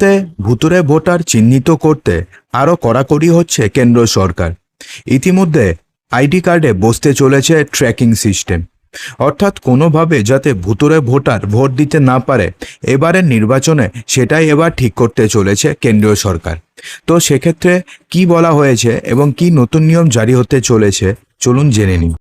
যাতে ভুতুরে ভোটার চিহ্নিত করতে আরও কড়াকড়ি হচ্ছে কেন্দ্র সরকার। ইতিমধ্যে আইডি কার্ডে বসতে চলেছে ট্র্যাকিং সিস্টেম। অর্থাৎ কোনোভাবে যাতে ভুতুরে ভোটার ভোট দিতে না পারে, এবারের নির্বাচনে সেটাই এবার ঠিক করতে চলেছে কেন্দ্রীয় সরকার। তো সেক্ষেত্রে কি বলা হয়েছে এবং কি নতুন নিয়ম জারি হতে চলেছে, চলুন জেনে নিই।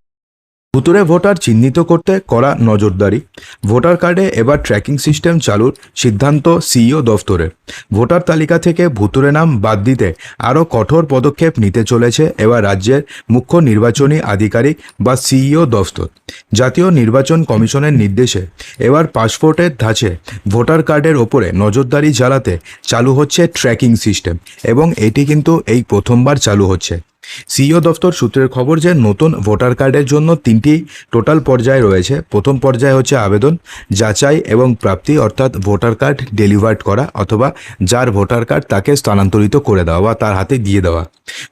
ভুতুরে ভোটার চিহ্নিত করতে করা নজরদারি। ভোটার কার্ডে এবার ট্র্যাকিং সিস্টেম চালুর সিদ্ধান্ত সিইও দফতরের ভোটার তালিকা থেকে ভুতুরে নাম বাদ দিতে আরও কঠোর পদক্ষেপ নিতে চলেছে এবার রাজ্যের মুখ্য নির্বাচনী আধিকারিক বা সিইও দফতর। জাতীয় নির্বাচন কমিশনের নির্দেশে এবার পাসপোর্টের ধাঁচে ভোটার কার্ডের ওপরে নজরদারি চালাতে চালু হচ্ছে ট্র্যাকিং সিস্টেম এবং এটি কিন্তু এই প্রথমবার চালু হচ্ছে। সিইও দফতর সূত্রের খবর যে নতুন ভোটার কার্ডের জন্য তিনটি টোটাল পর্যায় রয়েছে। প্রথম পর্যায় হচ্ছে আবেদন, যাচাই এবং প্রাপ্তি, অর্থাৎ ভোটার কার্ড ডেলিভার্ড করা অথবা যার ভোটার কার্ড তাকে স্থানান্তরিত করে দেওয়া বা তার হাতে দিয়ে দেওয়া।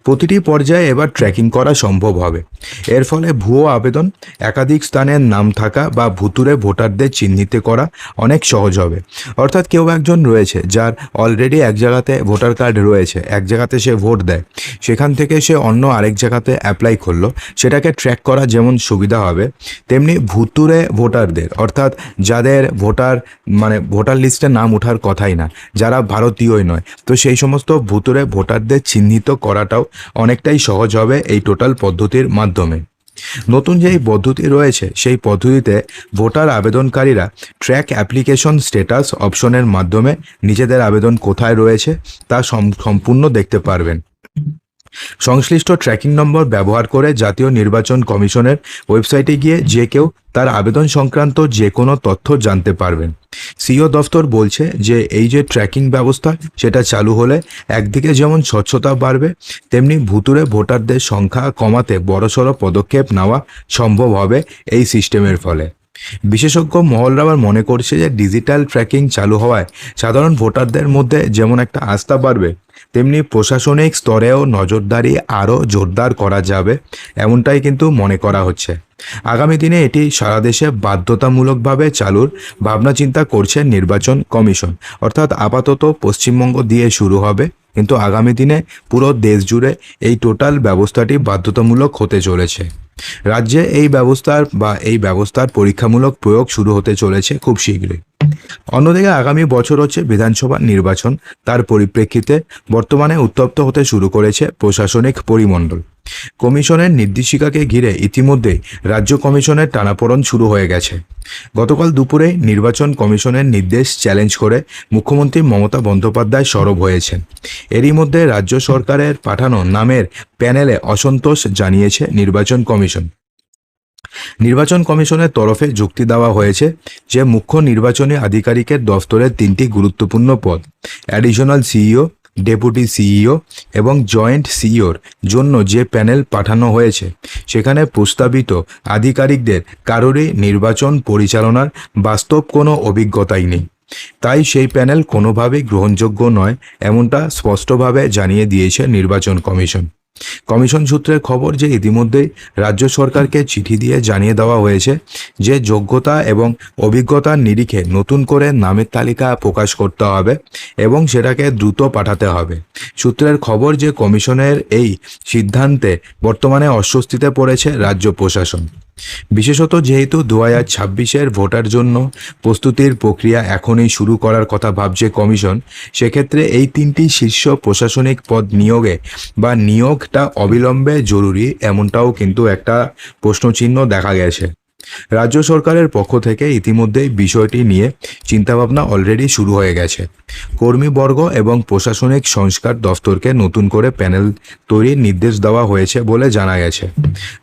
প্রতিটি পর্যায়ে এবার ট্র্যাকিং করা সম্ভব হবে। এর ফলে ভুয়ো আবেদন, একাধিক স্থানের নাম থাকা বা ভুতুরে ভোটারদের চিহ্নিত করা অনেক সহজ হবে। অর্থাৎ কেউ একজন রয়েছে যার অলরেডি এক জায়গাতে ভোটার কার্ড রয়েছে, এক জায়গাতে সে ভোট দেয়। সেখান থেকে সে অন্য আরেক জায়গাতে অ্যাপ্লাই করল। সেটাকে ট্র্যাক করা যেমন সুবিধা হবে, তেমনি ভুতুরে ভোটারদের, অর্থাৎ যাদের ভোটার মানে ভোটার লিস্টে নাম ওঠার কথাই না, যারা ভারতীয়ই নয়। তো সেই সমস্ত ভুতুরে ভোটারদের চিহ্নিত করাটাও অনেকটাই সহজ হবে এই টোটাল পদ্ধতির মাধ্যমে। নতুন যেই পদ্ধতি রয়েছে, সেই পদ্ধতিতে ভোটার আবেদনকারীরা ট্র্যাক অ্যাপ্লিকেশন স্ট্যাটাস অপশনের মাধ্যমে নিজেদের আবেদন কোথায় রয়েছে তা সম- সম্পূর্ণ দেখতে পারবেন। সংশ্লিষ্ট ট্র্যাকিং নম্বর ব্যবহার করে জাতীয় নির্বাচন কমিশনের ওয়েবসাইটে গিয়ে যে কেউ তার আবেদন সংক্রান্ত যে কোনো তথ্য জানতে পারবেন। সিও দফতর বলছে যে এই যে ট্র্যাকিং ব্যবস্থা, সেটা চালু হলে একদিকে যেমন স্বচ্ছতা বাড়বে, তেমনি ভুতুরে ভোটারদের সংখ্যা কমাতে বড়সড় পদক্ষেপ নেওয়া সম্ভব হবে এই সিস্টেমের ফলে। বিশেষজ্ঞ মহলরা আবার মনে করছে যে ডিজিটাল ট্র্যাকিং চালু হওয়ায় সাধারণ ভোটারদের মধ্যে যেমন একটা আস্থা বাড়বে তেমনি প্রশাসনিক স্তরেও নজরদারি আরও জোরদার করা যাবে, এমনটাই কিন্তু মনে করা হচ্ছে। আগামী দিনে এটি সারা দেশে বাধ্যতামূলকভাবে চালুর ভাবনা চিন্তা করছে নির্বাচন কমিশন। অর্থাৎ আপাতত পশ্চিমবঙ্গ দিয়ে শুরু হবে, কিন্তু আগামী দিনে পুরো দেশ জুড়ে এই টোটাল ব্যবস্থাটি বাধ্যতামূলক হতে চলেছে। রাজ্যে এই ব্যবস্থার বা এই ব্যবস্থার পরীক্ষামূলক প্রয়োগ শুরু হতে চলেছে খুব শীঘ্রই। অন্যদিকে আগামী বছর হচ্ছে বিধানসভা নির্বাচন। তার পরিপ্রেক্ষিতে বর্তমানে উত্তপ্ত হতে শুরু করেছে প্রশাসনিক পরিমণ্ডল। কমিশনের নির্দেশিকাকে ঘিরে ইতিমধ্যে রাজ্য কমিশনের টানাপোড়ন শুরু হয়ে গেছে। গতকাল দুপুরে নির্বাচন কমিশনের নির্দেশ চ্যালেঞ্জ করে মুখ্যমন্ত্রী মমতা বন্দ্যোপাধ্যায় সরব হয়েছেন। এরই মধ্যে রাজ্য সরকারের পাঠানো নামের প্যানেলে অসন্তোষ জানিয়েছে নির্বাচন কমিশন। নির্বাচন কমিশনের তরফে যুক্তি দেওয়া হয়েছে যে মুখ্য নির্বাচনী আধিকারিকের দফতরের তিনটি গুরুত্বপূর্ণ পদ, অ্যাডিশনাল সিইও, ডেপুটি সিইও এবং জয়েন্ট সিইওর জন্য যে প্যানেল পাঠানো হয়েছে, সেখানে প্রস্তাবিত আধিকারিকদের কারোরই নির্বাচন পরিচালনার বাস্তব কোনো অভিজ্ঞতাই নেই। তাই সেই প্যানেল কোনোভাবেই গ্রহণযোগ্য নয়, এমনটা স্পষ্টভাবে জানিয়ে দিয়েছে নির্বাচন কমিশন। কমিশন সূত্রের খবর যে ইতিমধ্যে রাজ্য সরকারকে চিঠি দিয়ে জানিয়ে দেওয়া হয়েছে যে যোগ্যতা এবং অভিজ্ঞতার নিরিখে নতুন করে নামের তালিকা প্রকাশ করতে হবে এবং সেটাকে দ্রুত পাঠাতে হবে। সূত্রের খবর যে কমিশনের এই সিদ্ধান্তে বর্তমানে অস্বস্তিতে পড়েছে রাজ্য প্রশাসন। বিশেষত যেহেতু দু হাজার ছাব্বিশের ভোটার জন্য প্রস্তুতির প্রক্রিয়া এখনই শুরু করার কথা ভাবছে কমিশন, সেক্ষেত্রে এই তিনটি শীর্ষ প্রশাসনিক পদ নিয়োগে বা নিয়োগটা অবিলম্বে জরুরি এমনটাও কিন্তু একটা প্রশ্নচিহ্ন দেখা গেছে। রাজ্য সরকারের পক্ষ থেকে ইতিমধ্যেই বিষয়টি নিয়ে চিন্তাভাবনা অলরেডি শুরু হয়ে গেছে। কর্মীবর্গ এবং প্রশাসনিক সংস্কার দফতরকে নতুন করে প্যানেল তৈরির নির্দেশ দেওয়া হয়েছে বলে জানা গেছে।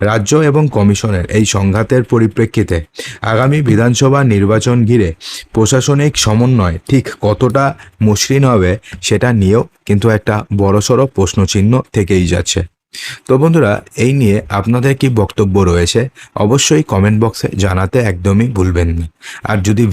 রাজ্য এবং কমিশনের এই সংঘাতের পরিপ্রেক্ষিতে আগামী বিধানসভা নির্বাচন ঘিরে প্রশাসনিক সমন্বয় ঠিক কতটা মসৃণ হবে সেটা নিয়েও কিন্তু একটা বড়সড় প্রশ্নচিহ্ন থেকেই যাচ্ছে। তো বন্ধুরা, এই নিয়ে আপনাদের কি বক্তব্য রয়েছে, অবশ্যই কমেন্ট বক্সে জানাতে একদমই ভুলবেন না। আর যদি